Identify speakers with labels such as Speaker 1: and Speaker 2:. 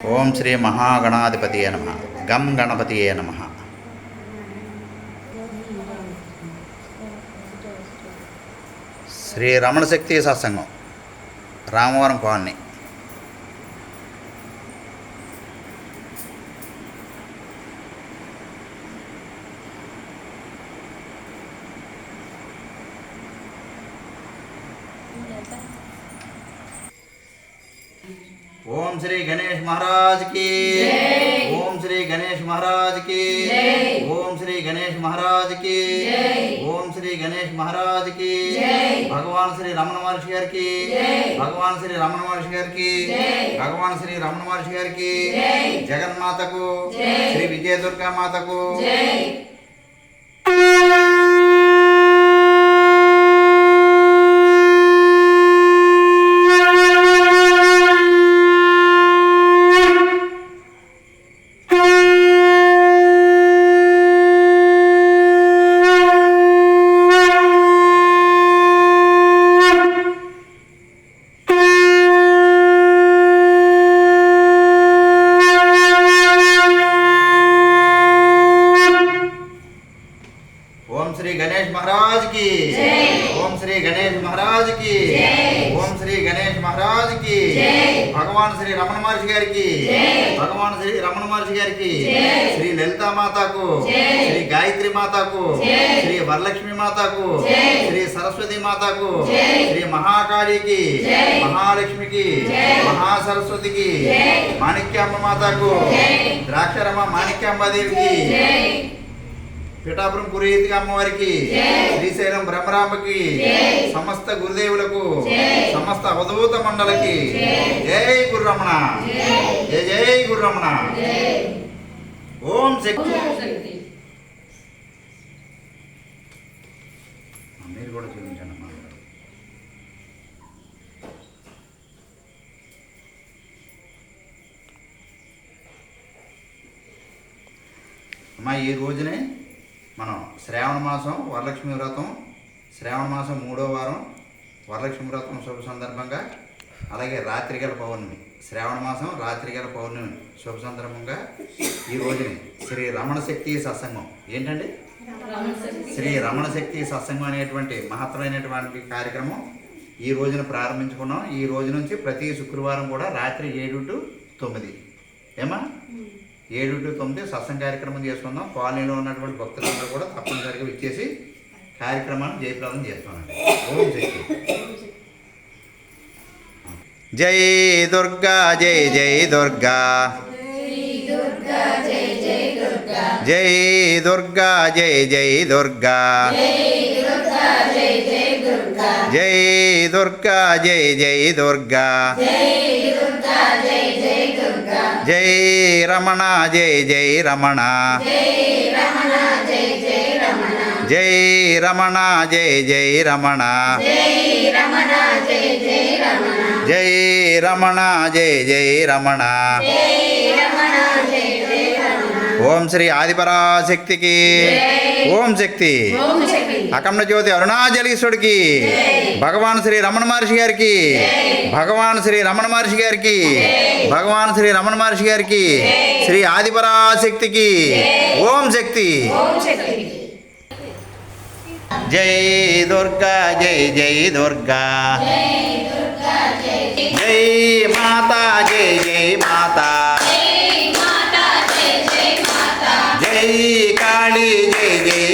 Speaker 1: ఓం శ్రీ మహాగణాధిపతి నమ. గం గణపతి నమ. శ్రీ రమణశక్తి సత్సంగం రామవరం కాలనీ. ఓం శ్రీ గణేష్ మహారాజ్కి ఓం శ్రీ గణేష్ మహారాజ్కి ఓం శ్రీ గణేష్ మహారాజ్కి ఓం శ్రీ గణేష్ మహారాజ్కి భగవాన్ శ్రీ రమణ మహర్షి గారికి భగవాన్ శ్రీ రమణ మహర్షి గారికి భగవాన్ శ్రీ రమణ మహర్షి గారికి జగన్మాతకు శ్రీ విజయదుర్గా మాతకు ఓం శ్రీ గణేష్ మహారాజ్కి. ఓం శ్రీ గణేష్ మహారాజ్కి. ఓం శ్రీ గణేష్ మహారాజ్కి. భగవాన్ శ్రీ రమణ మహర్షి గారికి. భగవాన్ శ్రీ రమణ మహర్షి గారికి. శ్రీ లలితా మాతకు. శ్రీ గాయత్రి మాతకు. శ్రీ వరలక్ష్మి మాతకు. శ్రీ సరస్వతి మాతకు. శ్రీ మహాకాళికి. మహాలక్ష్మికి. మహాసరస్వతికి. మాణిక్యాంబ మాతకు. ద్రాక్షరమ మాణిక్యాంబ దేవికి. పిఠాపురం పురోహితికి అమ్మవారికి శ్రీశైలం బ్రహ్మరాంబకి సమస్త గురుదేవులకు సమస్త అవధూత మండలకి జై. గుర్రమణ. జై. జై గుర్రమణ. ఓం శక్తి. మీరు కూడా చూపించండి అమ్మా. అమ్మా ఈ రోజునే మనం శ్రావణ మాసం వరలక్ష్మి వ్రతం శ్రావణ మాసం మూడో వారం వరలక్ష్మి వ్రతం శుభ సందర్భంగా అలాగే రాత్రిగల పౌర్ణమి. శ్రావణ మాసం రాత్రిగల పౌర్ణమి శుభ సందర్భంగా ఈ రోజుని శ్రీ రమణ శక్తి సత్సంగం. ఏంటండి? శ్రీ రమణ శక్తి సత్సంగం అనేటువంటి మహత్తరమైనటువంటి కార్యక్రమం ఈ రోజున ప్రారంభించుకున్నాం. ఈ రోజు నుంచి ప్రతి శుక్రవారం కూడా రాత్రి ఏడు టు తొమ్మిది. ఏమా ఏడు టు తొమ్మిది సత్సంగ కార్యక్రమం చేసుకుందాం కాలనీలో ఉన్నటువంటి భక్తులందరూ కూడా తప్పనిసరిగా ఇచ్చేసి కార్యక్రమాన్ని జయప్రదం చేస్తున్నాను ఓం శక్తి జై దుర్గా జై జై దుర్గా. జై దుర్గా జై జై దుర్గా. జై దుర్గా జై జై దుర్గా. జై రమణ జై జై రమణ. జై రమణ జై జై రమణ. జై రమణ జై జై రమణ. ఓం శ్రీ ఆదిపరాశక్తికి. ఓం శక్తి. అఖండ జ్యోతి అరుణాచలీశ్వరుడికి. భగవాన్ శ్రీ రమణ మహర్షి గారికి. భగవాన్ శ్రీ రమణ మహర్షి గారికి భగవాన్ శ్రీ రమణ మహర్షి గారికి శ్రీ ఆదిపరాశక్తికి ఓం శక్తి. జై దుర్గా జై జై దుర్గా. జై మాతా జై జై మాతా. జై కాళీ జై జై